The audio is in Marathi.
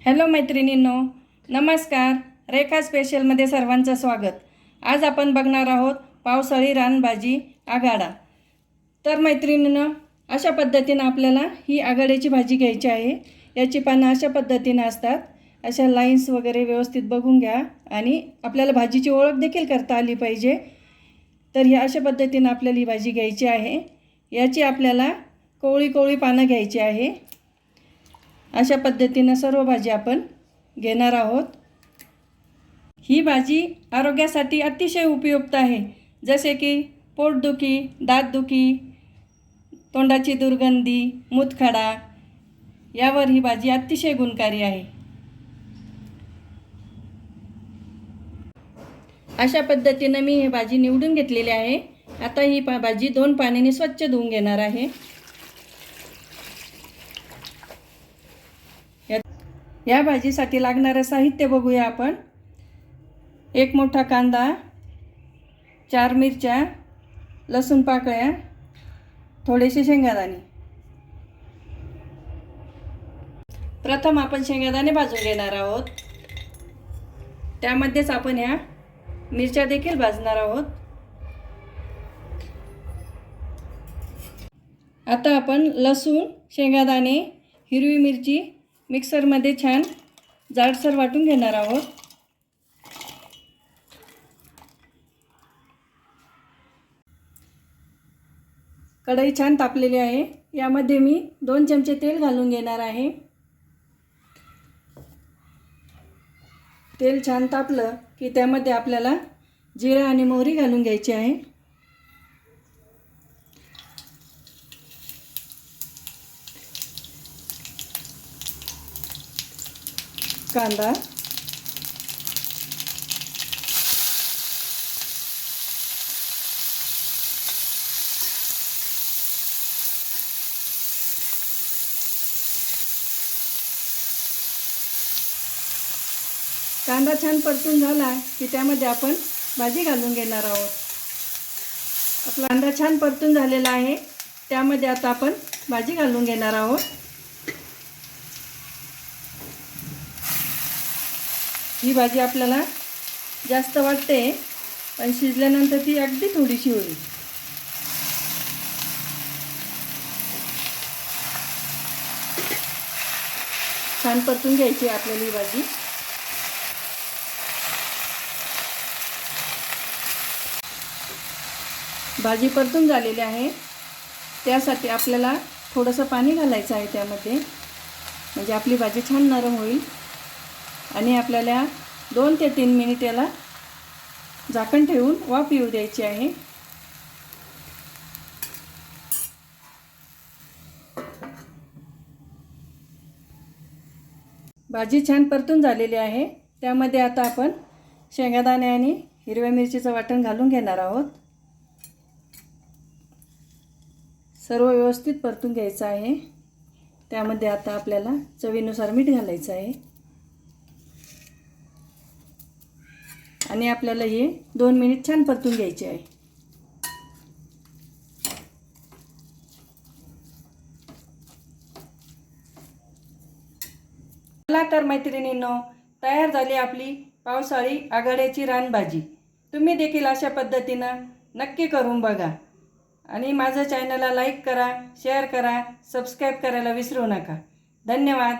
हॅलो मैत्रिणींनो नमस्कार. रेखा स्पेशलमध्ये सर्वांचं स्वागत. आज आपण बघणार आहोत पावसाळी रानभाजी आगाडा. तर मैत्रिणीनं अशा पद्धतीनं आपल्याला ही आगाड्याची भाजी घ्यायची आहे. याची पानं अशा पद्धतीनं असतात. अशा लाईन्स वगैरे व्यवस्थित बघून घ्या आणि आपल्याला भाजीची ओळख देखील करता आली पाहिजे. तर ह्या अशा पद्धतीनं आपल्याला ही भाजी घ्यायची आहे. याची आपल्याला कोवळी कोवळी पानं घ्यायची आहे. अशा पद्धतीनं सर्व भाजी आपण घेणार आहोत. ही भाजी आरोग्यासाठी अतिशय उपयुक्त आहे. जसे की पोटदुखी दातदुखी तोंडाची दुर्गंधी मूतखडा यावर ही भाजी अतिशय गुणकारी आहे. अशा पद्धतीनं मी ही भाजी निवडून घेतलेली आहे. आता ही पा भाजी दोन पाण्याने स्वच्छ धुवून घेणार आहे. या भाजीसाठी लागणारं साहित्य बघूया आपण. एक मोठा कांदा चार मिरच्या लसूण पाकळ्या थोडेसे शेंगादाणे. प्रथम आपण शेंगादाणे भाजून घेणार आहोत. त्यामध्येच आपण ह्या मिरच्या देखील भाजणार आहोत. आता आपण लसूण शेंगादाणे हिरवी मिरची मिक्सरमध्ये छान जाडसर वाटून घेणार आहोत. कढई छान तापलेली आहे. यामध्ये मी दोन चमचे तेल घालून घेणार आहे. तेल छान तापलं की त्यामध्ये आपल्याला जिरा आणि मोहरी घालून घ्यायची आहे. कांदा. कांदा छान परतून झाला की त्यामध्ये आपण भाजी घालून घेणार आहोत. आपला कांदा छान परतून झालेला आहे. त्यामध्ये आता आपण भाजी घालून घेणार आहोत. ही भाजी आपल्याला जास्त वाटते पण शिजल्यानंतर ती अगदी थोडीशी होईल. छान परतून घ्यायची आहे आपल्याला ही भाजी. भाजी परतून झालेली आहे. त्यासाठी आपल्याला थोडंसं पाणी घालायचं आहे त्यामध्ये. म्हणजे आपली भाजी छान नरम होईल. आणि आपल्याला दोन ते तीन मिनिट याला झाकण ठेवून वाफ येऊ द्यायची आहे. भाजी छान परतून झालेली आहे. त्यामध्ये आता आपण शेंगादाणे आणि हिरव्या मिरचीचं वाटण घालून घेणार आहोत. सर्व व्यवस्थित परतून घ्यायचं आहे. त्यामध्ये आता आपल्याला चवीनुसार मीठ घालायचं आहे. आणि आपल्याला हे दोन मिनिट छान परतून घ्यायचे आहे. चला तर मैत्रिणींनो तयार झाली आपली पावसाळी आघाड्याची रानभाजी. तुम्ही देखील अशा पद्धतीनं नक्की करून बघा. आणि माझं चॅनलला लाईक करा शेअर करा सबस्क्राईब करायला विसरू नका. धन्यवाद.